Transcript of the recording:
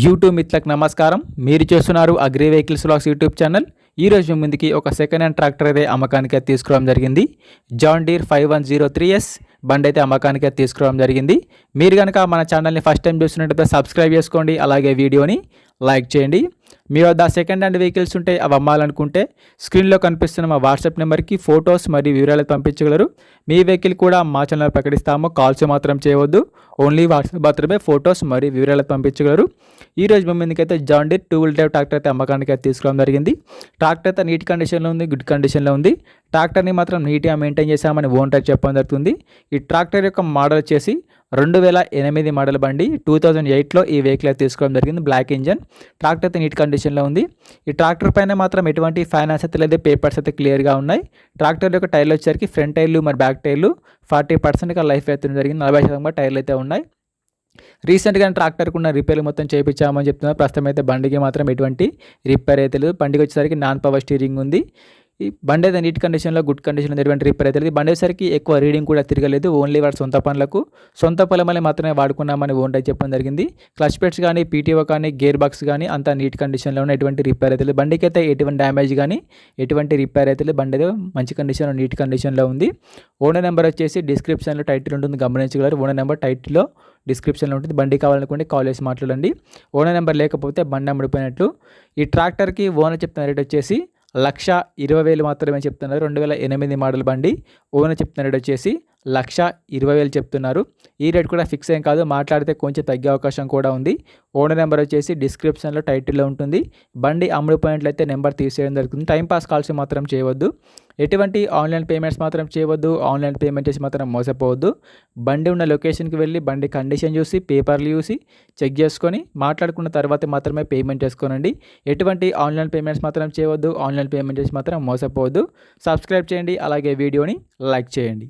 YouTube మిత్రులకు నమస్కారం. మీరు చూస్తున్నారు agri vehicles blogs YouTube channel. ఈ రోజు మీ ముందుకి ఒక సెకండ్ హ్యాండ్ ట్రాక్టర్ అయితే అమ్మకానికి తీసుకురావడం జరిగింది. John Deere five one zero three S బండి అయితే అమ్మకానికి తీసుకురావడం జరిగింది. మీరు కనుక మన ఛానల్ని ఫస్ట్ టైం చూస్తున్నట్టయితే సబ్స్క్రైబ్ చేసుకోండి. అలాగే వీడియోని లైక్ చేయండి. మీ వద్ద సెకండ్ హ్యాండ్ వెహికల్స్ ఉంటే అవి అమ్మాలనుకుంటే స్క్రీన్లో కనిపిస్తున్న మా వాట్సాప్ నెంబర్కి ఫొటోస్ మరియు వివరాలు పంపించగలరు. మీ వెహికల్ కూడా మా ఛానల్ ప్రకటిస్తాము. కాల్స్ మాత్రం చేయవద్దు. ఓన్లీ వాట్సాప్ మాత్రమే ఫొటోస్ మరియు వివరాలు పంపించగలరు. ఈ మేము ఎందుకైతే John Deere John Deere two wheel drive tractor అయితే అమ్మకానికి అయితే తీసుకోవడం జరిగింది. ట్రాక్టర్ అయితే నీట్ కండిషన్లో ఉంది గుడ్ కండిషన్లో ఉంది. ట్రాక్టర్ని మాత్రం నీట్గా మెయింటైన్ చేశామని ఓనర్ చెప్పడం జరుగుతుంది. ఈ ట్రాక్టర్ యొక్క మోడల్ వచ్చేసి రెండు వేల ఎనిమిది మోడల్ బండి టూ థౌజండ్ ఎయిట్లో ఈ వెహికల్ అయితే తీసుకోవడం జరిగింది. బ్లాక్ ఇంజన్ ట్రాక్టర్ అయితే నీట్ కండిషన్లో ఉంది. ఈ ట్రాక్టర్ పైన మాత్రం ఎటువంటి ఫైనాన్స్ అయితే లేదు పేపర్స్ అయితే క్లియర్గా ఉన్నాయి. ట్రాక్టర్ యొక్క టైర్లు వచ్చేసరికి ఫ్రంట్ టైర్లు మరి బ్యాక్ టైర్లు ఫార్టీ పర్సెంట్గా లైఫ్ అయితే జరిగింది. నలభై శాతం టైర్లు అయితే ఉన్నాయి. రీసెంట్గా ట్రాక్టర్కి ఉన్న రిపేర్ మొత్తం చేయించామని చెప్తున్నారు. ప్రస్తుతం అయితే బండికి మాత్రం ఎటువంటి రిపేర్ అయితే లేదు. బండికి వచ్చేసరికి నాన్ పవర్ స్టీరింగ్ ఉంది. ఈ బండి అయితే నీట్ కండిషన్లో గుడ్ కండిషన్లో ఎటువంటి రిపేర్ అయితే లేదు. బండి వచ్చేసరికి ఎక్కువ రీడింగ్ కూడా తిరగలేదు. ఓన్లీ వాడి సొంత పనులకు సొంత పొలమని మాత్రమే వాడుకున్నామని ఓన్ అయితే చెప్పడం జరిగింది. క్లచ్ పెట్స్ కానీ పీటీఓ కానీ గేర్ బాక్స్ కానీ అంతా నీట్ కండిషన్లో ఉన్న ఎటువంటి రిపేర్ అయితే లేదు. బండికి అయితే ఎటువంటి డ్యామేజ్ కానీ ఎటువంటి రిపేర్ అయితే లేదు. బండి అయితే మంచి కండిషన్లో నీట్ కండిషన్లో ఉంది. ఓనర్ నెంబర్ వచ్చేసి డిస్క్రిప్షన్లో టైటిల్ ఉంటుంది. గమనించగలరు. ఓనర్ నెంబర్ టైటిల్లో డిస్క్రిప్షన్లో ఉంటుంది. బండి కావాలనుకుంటే కాల్ చేసి మాట్లాడండి. ఓనర్ నెంబర్ లేకపోతే బండి అమ్ముడిపోయినట్లు ఈ ట్రాక్టర్కి ఓనర్ చెప్తున్న రేట్ వచ్చేసి లక్ష ఇరవై వేలు మాత్రమే చెప్తున్నారు. రెండు వేల ఎనిమిది మోడల్ బండి ఓనర్ చెప్తున్న రేట్ వచ్చేసి లక్ష ఇరవై వేలు చెప్తున్నారు. ఈ రేట్ కూడా ఫిక్స్ ఏం కాదు. మాట్లాడితే కొంచెం తగ్గే అవకాశం కూడా ఉంది. ఓనర్ నెంబర్ వచ్చేసి డిస్క్రిప్షన్లో టైటిల్లో ఉంటుంది. బండి అమ్ముడు పాయింట్లయితే నెంబర్ తీసేయడం జరుగుతుంది. టైంపాస్ కాల్స్ మాత్రం చేయవద్దు. ఎటువంటి ఆన్లైన్ పేమెంట్స్ మాత్రం చేయవద్దు. ఆన్లైన్ పేమెంట్ చేసి మాత్రం మోసపోవద్దు. బండి ఉన్న లొకేషన్కి వెళ్ళి బండి కండిషన్ చూసి పేపర్లు చూసి చెక్ చేసుకొని మాట్లాడుకున్న తర్వాత మాత్రమే పేమెంట్ చేసుకోనండి. ఎటువంటి ఆన్లైన్ పేమెంట్స్ మాత్రం చేయవద్దు. ఆన్లైన్ పేమెంట్ చేసి మాత్రం మోసపోవద్దు. సబ్స్క్రైబ్ చేయండి. అలాగే వీడియోని లైక్ చేయండి.